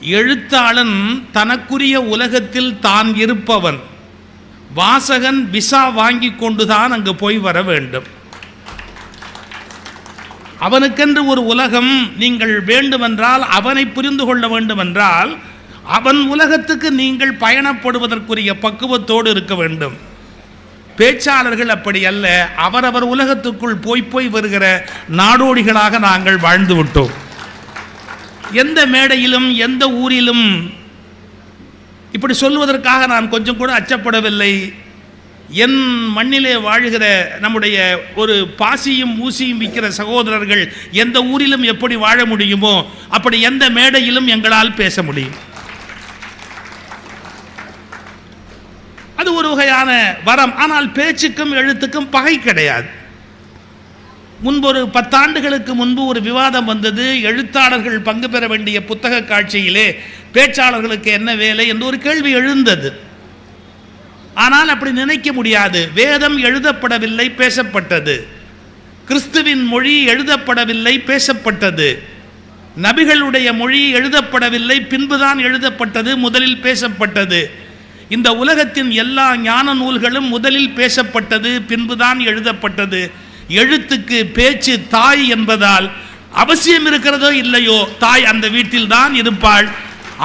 எழுத்தாளன் தனக்குரிய உலகத்தில் தான் இருப்பவன். வாசகன் விசா வாங்கி கொண்டுதான் அங்கு போய் வர வேண்டும். அவனுக்கென்று ஒரு உலகம் நீங்கள் வேண்டுமென்றால் அவனை புரிந்து கொள்ள வேண்டுமென்றால் அவன் உலகத்துக்கு நீங்கள் பயணப்படுவதற்குரிய பக்குவத்தோடு இருக்க வேண்டும். பேச்சாளர்கள் அப்படி அல்ல அவரவர் உலகத்துக்குள் போய் போய் வருகிற நாடோடிகளாக நாங்கள் வாழ்ந்து விட்டோம். எந்த மேடையிலும் எந்த ஊரிலும். இப்படி சொல்வதற்காக நான் கொஞ்சம் கூட அச்சப்படவில்லை. என் மண்ணிலே வாழ்கிற நம்முடைய ஒரு பாசியும் ஊசியும் விற்கிற சகோதரர்கள் எந்த ஊரிலும் எப்படி வாழ முடியுமோ அப்படி எந்த மேடையிலும் எங்களால் பேச முடியும். அது ஒரு வகையான வரம். ஆனால் பேச்சுக்கும் எழுத்துக்கும் பகை கிடையாது. முன்பு ஒரு பத்தாண்டுகளுக்கு முன்பு ஒரு விவாதம் வந்தது. எழுத்தாளர்கள் பங்கு பெற வேண்டிய புத்தக காட்சியிலே பேச்சாளர்களுக்கு என்ன வேலை என்று ஒரு கேள்வி எழுந்தது. ஆனால் அப்படி நினைக்க முடியாது. வேதம் எழுதப்படவில்லை பேசப்பட்டது. கிறிஸ்துவின் மொழி எழுதப்படவில்லை பேசப்பட்டது. நபிகளுடைய மொழி எழுதப்படவில்லை பின்புதான் எழுதப்பட்டது முதலில் பேசப்பட்டது. இந்த உலகத்தின் எல்லா ஞான நூல்களும் முதலில் பேசப்பட்டது பின்புதான் எழுதப்பட்டது. எழுத்துக்கு பேச்சு தாய் என்பதால் அவசியம் இருக்கிறதோ இல்லையோ தாய் அந்த வீட்டில் தான் இருப்பாள்.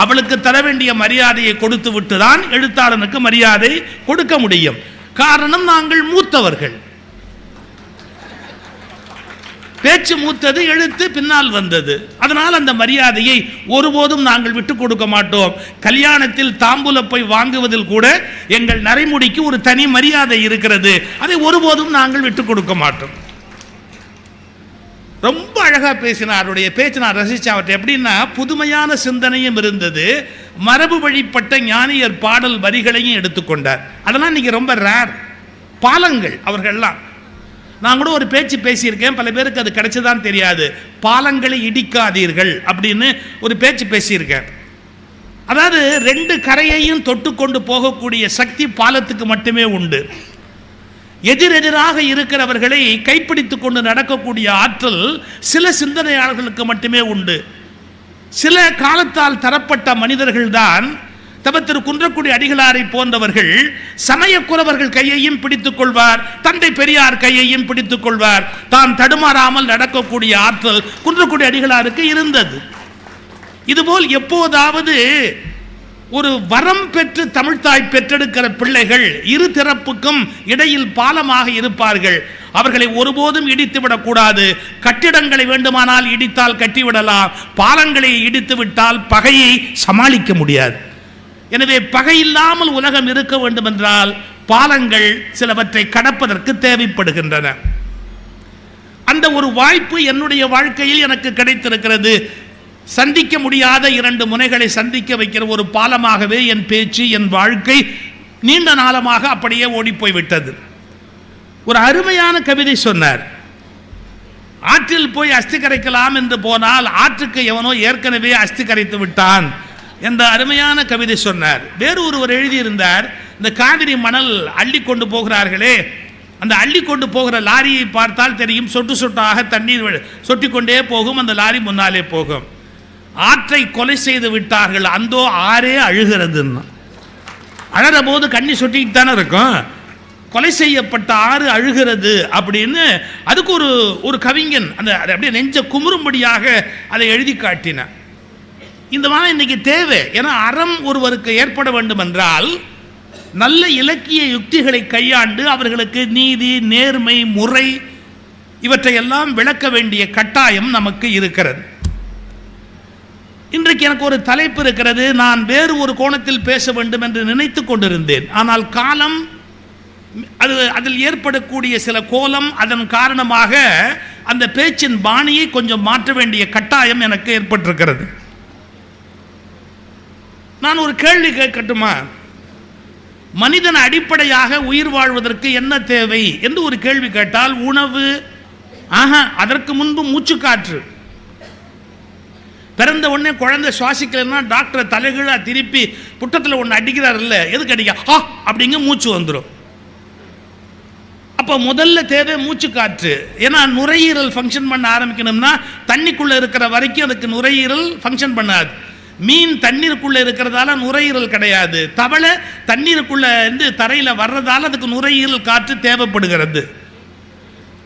அவளுக்கு தர வேண்டிய மரியாதையை கொடுத்து விட்டு தான் எழுத்தாளனுக்கு மரியாதை கொடுக்க முடியும். காரணம் நாங்கள் மூத்தவர்கள். பேச்சு மூத்தது எழுத்து பின்னால் வந்தது. அதனால் அந்த மரியாதையை ஒருபோதும் நாங்கள் விட்டு கொடுக்க மாட்டோம். கல்யாணத்தில் தாம்பூலப்பை வாங்குவதில் கூட எங்கள் நரைமுடிக்கு ஒரு தனி மரியாதை இருக்கிறது. அதை ஒருபோதும் நாங்கள் விட்டு கொடுக்க மாட்டோம். ரொம்ப அழகா பேசினார். அவருடைய பேச்சு நான் ரசிச்சேன். அவர்கிட்ட எப்படின்னா புதுமையான சிந்தனையும் இருந்தது. மரபு வழிப்பட்ட ஞானியர் பாடல் வரிகளையும் எடுத்துக்கொண்டார் அதெல்லாம் இன்னைக்கு ரொம்ப ரேர் பாலங்கள் அவர்கள்லாம். நான் கூட ஒரு பேச்சு பேசியிருக்கேன். பல பேருக்கு அது கிடைச்சதான் தெரியாது. பாலங்களை இடிக்காதீர்கள் அப்படின்னு ஒரு பேச்சு பேசியிருக்கேன். அதாவது ரெண்டு கரையையும் தொட்டுக்கொண்டு போகக்கூடிய சக்தி பாலத்துக்கு மட்டுமே உண்டு. எதிரெதிராக இருக்கிறவர்களை கைப்பிடித்து கொண்டு நடக்கக்கூடிய ஆற்றல் சில சிந்தனையாளர்களுக்கு மட்டுமே உண்டு. சில காலத்தால் தரப்பட்ட மனிதர்கள்தான் தம திரு குன்றக்குடி அடிகளாரை போன்றவர்கள் சமயக்குறவர்கள் கையையும் பிடித்துக் கொள்வார் தந்தை பெரியார் கையையும் பிடித்துக் கொள்வார். தான் தடுமாறாமல் நடக்கக்கூடிய ஆற்றல் குன்றக்குடி அடிகளாருக்கு இருந்தது. இதுபோல் எப்போதாவது ஒரு வரம் பெற்று தமிழ்த்தாய் பெற்றெடுக்கிற பிள்ளைகள் இரு திறப்புக்கும் இடையில் பாலமாக இருப்பார்கள். அவர்களை ஒருபோதும் இடித்து விடக்கூடாது. கட்டிடங்களை வேண்டுமானால் இடித்தால் கட்டிவிடலாம். பாலங்களை இடித்து விட்டால் பகையை சமாளிக்க முடியாது. எனவே பகை இல்லாமல் உலகம் இருக்க வேண்டும் என்றால் பாலங்கள் சிலவற்றை கடப்பதற்கு தேவைப்படுகின்றன. அந்த ஒரு வாய்ப்பு என்னுடைய வாழ்க்கையில் எனக்கு கிடைத்திருக்கிறது. சந்திக்க முடியாத இரண்டு முனைகளை சந்திக்க வைக்கிற ஒரு பாலமாகவே என் பேச்சு என் வாழ்க்கை நீண்ட நாளமாக அப்படியே ஓடிப்போய் விட்டது ஒரு அருமையான கவிதை சொன்னார். ஆற்றில் போய் அஸ்தி கரைக்கலாம் என்று போனால் ஆற்றுக்கு எவனோ ஏற்கனவே அஸ்தி கரைத்து விட்டான். என்ற அருமையான கவிதை சொன்னார். வேறு ஒருவர் எழுதியிருந்தார் இந்த காவிரி மணல் அள்ளி கொண்டு போகிறார்களே அந்த அள்ளி கொண்டு போகிற லாரியை பார்த்தால் தெரியும் சொட்டு சொட்டாக தண்ணீர் சொட்டி சொட்டிக்கொண்டே போகும் அந்த லாரி முன்னாலே போகும். ஆற்றை கொலை செய்து விட்டார்கள் அந்தோ ஆறே அழுகிறதுன்னு. அழற போது கண்ணி சொட்டிக்கிட்டு தானே இருக்கும். கொலை செய்யப்பட்ட ஆறு அழுகிறது அப்படின்னு அதுக்கு ஒரு ஒரு கவிஞன் அந்த அதை அப்படியே நெஞ்ச குமுறும்படியாக அதை எழுதி காட்டினான் இந்த மாதிரி இன்றைக்கி தேவை. ஏன்னா அறம் ஒருவருக்கு ஏற்பட வேண்டும் என்றால் நல்ல இலக்கிய யுக்திகளை கையாண்டு அவர்களுக்கு நீதி நேர்மை முறை இவற்றையெல்லாம் விளக்க வேண்டிய கட்டாயம் நமக்கு இருக்கிறது. இன்றைக்கு எனக்கு ஒரு தலைப்பு இருக்கிறது. நான் வேறு ஒரு கோணத்தில் பேச வேண்டும் என்று நினைத்து கொண்டிருந்தேன். ஆனால் காலம் அது அதில் ஏற்படக்கூடிய சில கோலம் அதன் காரணமாக அந்த பேச்சின் பாணியை கொஞ்சம் மாற்ற வேண்டிய கட்டாயம் எனக்கு ஏற்பட்டிருக்கிறது. நான் ஒரு கேள்வி கேட்கட்டுமா? மனிதன் அடிப்படையாக உயிர் வாழ்வதற்கு என்ன தேவை என்று ஒரு கேள்வி கேட்டால் உணவு ஆஹா அதற்கு முன்பு மூச்சுக்காற்று. பிறந்த உடனே குழந்தை சுவாசிக்கலைன்னா டாக்டரை தலைகீழாக திருப்பி புட்டத்தில் ஒன்று அடிக்கிறார் இல்லை எதுக்கு அடிக்க? ஆ அப்படிங்க மூச்சு வந்துடும் அப்போ முதல்ல தேவை மூச்சு காற்று ஏன்னா நுரையீரல் ஃபங்க்ஷன் பண்ண ஆரம்பிக்கணும்னா தண்ணிக்குள்ளே இருக்கிற வரைக்கும் அதுக்கு நுரையீரல் ஃபங்க்ஷன் பண்ணாது. மீன் தண்ணீருக்குள்ள இருக்கிறதால நுரையீரல் கிடையாது. தவளை தண்ணீருக்குள்ள இருந்து தரையில் வர்றதால அதுக்கு நுரையீரல் காற்று தேவைப்படுகிறது.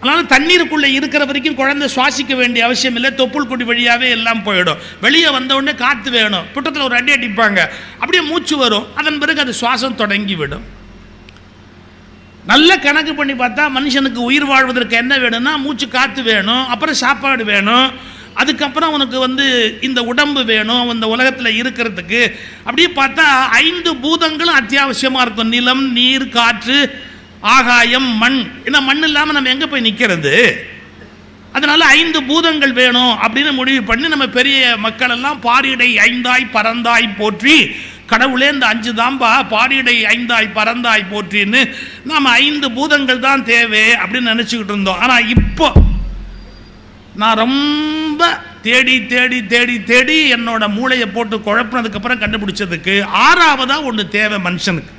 அதனால தண்ணீருக்குள்ளே இருக்கிற வரைக்கும் குழந்தை சுவாசிக்க வேண்டிய அவசியம் இல்லை. தொப்புள் கொடி வழியாகவே எல்லாம் போயிடும். வெளியே வந்தவுடனே காற்று வேணும். புட்டத்தில் ஒரு அடி அடிப்பாங்க. அப்படியே மூச்சு வரும். அதன் பிறகு அது சுவாசம் தொடங்கி விடும் நல்ல கணக்கு பண்ணி பார்த்தா மனுஷனுக்கு உயிர் வாழ்வதற்கு என்ன வேணும்னா மூச்சு காற்று வேணும். அப்புறம் சாப்பாடு வேணும். அதுக்கப்புறம் உனக்கு வந்து இந்த உடம்பு வேணும் இந்த உலகத்தில் இருக்கிறதுக்கு. அப்படியே பார்த்தா ஐந்து பூதங்களும் அத்தியாவசியமாக இருக்கும். நிலம் நீர் காற்று ஆகாயம் மண். ஏன்னா மண் இல்லாமல் நம்ம எங்கே போய் நிற்கிறது அதனால் ஐந்து பூதங்கள் வேணும் அப்படின்னு முடிவு பண்ணி நம்ம பெரிய மக்கள் எல்லாம் பாரிடை ஐந்தாய் பறந்தாய் போற்றி கடவுளே இந்த அஞ்சு தாம்பா பாரிடை ஐந்தாய் பறந்தாய் போற்றின்னு நாம் ஐந்து பூதங்கள் தான் தேவை அப்படின்னு நினச்சிக்கிட்டு இருந்தோம். ஆனால் இப்போ நான் ரொம்ப தேடி தேடி தேடி தேடி என்னோட மூளையை போட்டு குழப்பினதுக்கப்புறம் கண்டுபிடிச்சதுக்கு ஆறாவதா ஒன்று தேவை மனுஷனுக்கு.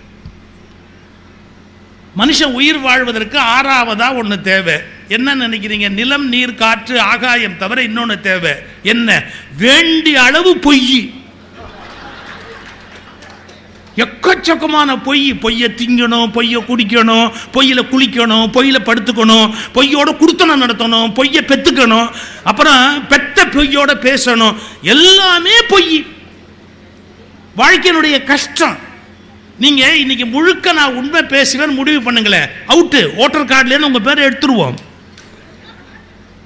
மனுஷன் உயிர் வாழ்வதற்கு ஆறாவதா ஒன்று தேவை. என்ன நினைக்கிறீங்க? நிலம் நீர் காற்று ஆகாயம் தவிர இன்னொன்று தேவை. என்ன? வேண்டிய அளவு பொய். எக்கச்சக்கமான பொய் பொய்யை திங்கணும் பொய்யை குடிக்கணும் பொய்யில் குளிக்கணும் பொய்யில் படுத்துக்கணும் பொய்யோட குடுத்தனம் நடத்தணும் பொய்யை பெற்றுக்கணும் அப்புறம் பெத்த பொய்யோட பேசணும். எல்லாமே பொய். வாழ்க்கையினுடைய கஷ்டம். நீங்கள் இன்னைக்கு முழுக்க நான் உண்மை பேசுவேன் முடிவு பண்ணுங்களேன். அவுட்டு ஓட்டர் கார்டுலேருந்து உங்கள் பேரை எடுத்துருவோம்.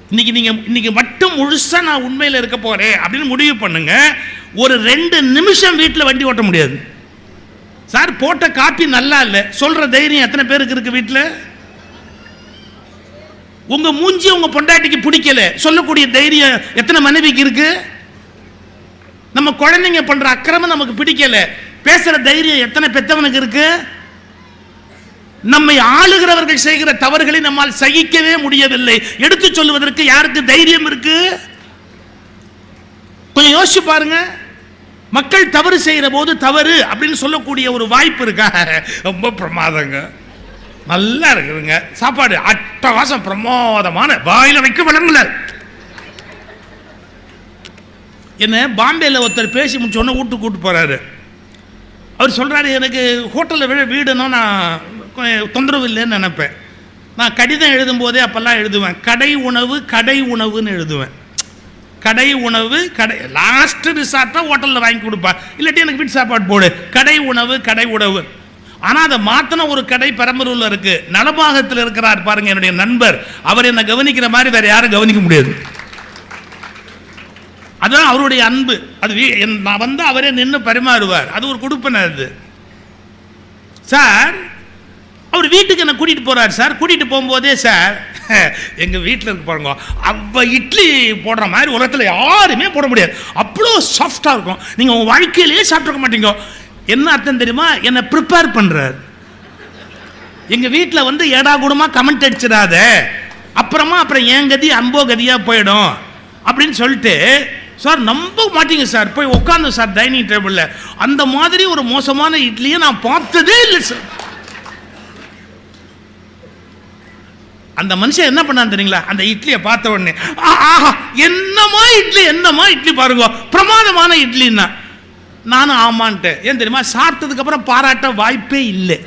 இன்னைக்கு நீங்கள் இன்னைக்கு மட்டும் முழுசாக நான் உண்மையில் இருக்க போகிறேன் அப்படின்னு முடிவு பண்ணுங்க. ஒரு ரெண்டு நிமிஷம் வீட்டில் வண்டி ஓட்ட முடியாது. சார் போட்ட காப்பி நல்லா இல்லை. சொல்ற தைரியம் எத்தனை பேருக்கு இருக்கு வீட்டில் உங்க மூஞ்சி உங்க பொண்டாட்டிக்கு பிடிக்கல. சொல்லக்கூடிய தைரியம் எத்தனை மனைவிக்கு இருக்கு? நம்ம குழந்தைங்க பண்ற அக்கிரமம் நமக்கு பிடிக்கல. பேசுற தைரியம் எத்தனை பெத்தவனுக்கு இருக்கு? நம்மை ஆளுகிறவர்கள் செய்கிற தவறுகளை நம்மால் சகிக்கவே முடியவில்லை. எடுத்து சொல்லுவதற்கு யாருக்கு தைரியம் இருக்கு? கொஞ்சம் யோசிச்சு பாருங்க. மக்கள் தவறு செய்கிற போது தவறு அப்படின்னு சொல்லக்கூடிய ஒரு வாய்ப்பு இருக்கா? ரொம்ப பிரமாதங்க. நல்லா இருக்குதுங்க. சாப்பாடு அட்டகாசம் பிரமாதமான வாயில வைக்க விளங்கல. என்ன பாம்பேயில் ஒருத்தர் பேசி முடிச்ச உடனே வீட்டுக்கு கூட்டு போகிறாரு அவர் சொல்கிறாரு எனக்கு ஹோட்டலில் விட வீடுன்னா நான் தொந்தரவு இல்லைன்னு நினைப்பேன். நான் கடிதம் எழுதும் போதே எழுதுவேன். கடை உணவு கடை உணவுன்னு எழுதுவேன். கடை உணவு கடை லாஸ்ட் ரிசார்ட்டாக ஹோட்டலில் வாங்கி கொடுப்பா. இல்லாட்டி எனக்கு வீட்டு சாப்பாடு போடு. கடை உணவு கடை உணவு. ஆனால் அதை மாற்றின ஒரு கடை பெரம்பலூரில் இருக்குது நலபாகத்தில் இருக்கிறார் பாருங்க என்னுடைய நண்பர். அவர் என்னை கவனிக்கிற மாதிரி வேறு யாரும் கவனிக்க முடியாது. அதுதான் அவருடைய அன்பு. அது வீ- என்- நான் வந்து அவரே நின்று பரிமாறுவார். அது ஒரு கொடுப்பனை அது. சார் அவர் வீட்டுக்கு என்ன கூட்டிகிட்டு போகிறார் சார். கூட்டிகிட்டு போகும்போதே சார் எங்கள் வீட்டில் இருக்க பாருங்க அவ இட்லி போடுற மாதிரி உலகத்தில் யாருமே போட முடியாது. அவ்வளோ சாஃப்டாக இருக்கும். நீங்கள் உங்கள் வாழ்க்கையிலேயே சாப்பிட்ருக்க மாட்டீங்க. என்ன அர்த்தம் தெரியுமா? என்னை ப்ரிப்பேர் பண்ணுறார் எங்கள் வீட்டில் வந்து ஏடா கூடமாக கமெண்ட் அடிச்சிடாத. அப்புறமா அப்புறம் என் கதி அம்போ கதியாக போயிடும் அப்படின்னு சொல்லிட்டு சார் நம்ப மாட்டீங்க சார். போய் உட்காந்து சார் டைனிங் டேபிளில் அந்த மாதிரி ஒரு மோசமான இட்லியை நான் பார்த்ததே இல்லை சார். அந்த மனுஷன் என்ன பண்ணான் தெரியுங்களா? அந்த இட்லியை பார்த்த உடனே ஆஹா என்னமா இட்லி என்னமா இட்லி பாருங்க பிரமாதமான இட்லின்னா. நானும் ஆமான்ட்டு ஏன் தெரியுமா? சாப்பிட்டதுக்கு அப்புறம் பாராட்ட வாய்ப்பே இல்லை.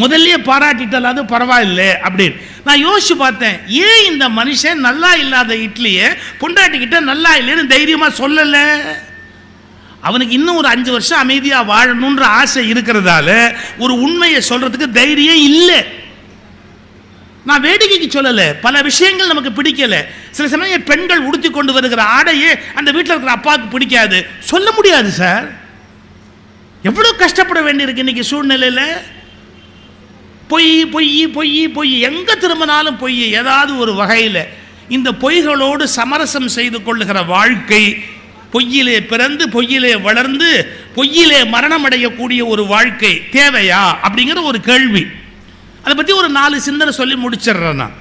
முதல்லயே பாராட்டிட்டால் பரவாயில்ல அப்படின்னு. நான் யோசிச்சு பார்த்தேன் ஏன் இந்த மனுஷன் நல்லா இல்லாத இட்லியை பொண்டாட்டிக்கிட்ட நல்லா இல்லைன்னு தைரியமா சொல்லல? அவனுக்கு இன்னும் ஒரு அஞ்சு வருஷம் அமைதியாக வாழணுன்ற ஆசை இருக்கிறதால ஒரு உண்மையை சொல்றதுக்கு தைரியம் இல்லை. நான் வேடிக்கைக்கு சொல்லலை. பல விஷயங்கள் நமக்கு பிடிக்கல. சில சமயம் பெண்கள் உடுத்தி கொண்டு வருகிற ஆடையே அந்த வீட்டில் இருக்கிற அப்பாவுக்கு பிடிக்காது. சொல்ல முடியாது சார். எவ்வளோ கஷ்டப்பட வேண்டியிருக்கு இன்றைக்கி சூழ்நிலையில்? பொய் பொய் பொய் பொய். எங்கே திரும்பினாலும் பொய். ஏதாவது ஒரு வகையில். இந்த பொய்களோடு சமரசம் செய்து கொள்ளுகிற வாழ்க்கை பொய்யிலே பிறந்து பொய்யிலே வளர்ந்து பொய்யிலே மரணம் அடையக்கூடிய ஒரு வாழ்க்கை தேவையா? அப்படிங்கிற ஒரு கேள்வி. அதை பற்றி ஒரு நாலு சிந்தனை சொல்லி முடிச்சிடுறேன் நான்.